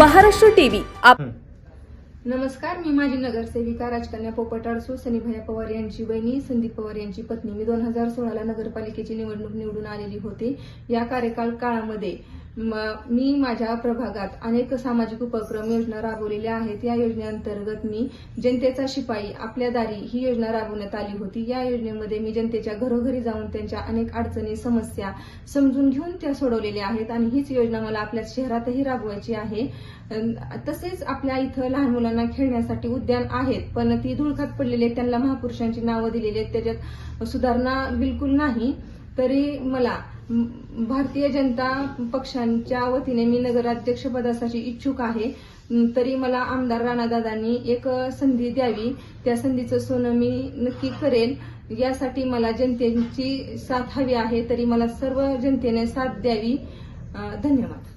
Maharashtra TV आप नमस्कार मी माझी नगरसेविका राजकन्या पोपट अडसू सनीभया पवार यांची बहिणी संदीप पवार यांची पत्नी. मी दोन हजार सोळाला नगरपालिकेची निवडणूक निवडून आलेली होती. या कार्यकाल काळामध्ये म- मी माझ्या प्रभागात अनेक सामाजिक उपक्रम योजना राबवलेल्या आहेत. या योजनेअंतर्गत मी जनतेचा शिपाई आपल्या दारी ही योजना राबवण्यात आली होती. या योजनेमध्ये मी जनतेच्या घरोघरी जाऊन त्यांच्या अनेक अडचणी समस्या समजून घेऊन त्या सोडवलेल्या आहेत आणि हीच योजना मला आपल्या शहरातही राबवायची आहे. तसेच आपल्या इथं लहान मुलांना खेळण्यासाठी उद्यान आहेत पण ती धुळखात पडलेली आहेत. त्यांना महापुरुषांची नावं दिलेली आहेत. त्याच्यात सुधारणा बिलकुल नाही. तरी मला भारतीय जनता पक्षांच्या वतीने मी नगराध्यक्षपदासाठी इच्छुक आहे. तरी मला आमदार राणादादांनी एक संधी द्यावी. त्या संधीचं सोनं मी नक्की करेन. यासाठी मला जनतेची साथ हवी आहे तरी मला सर्व जनतेने साथ द्यावी. धन्यवाद.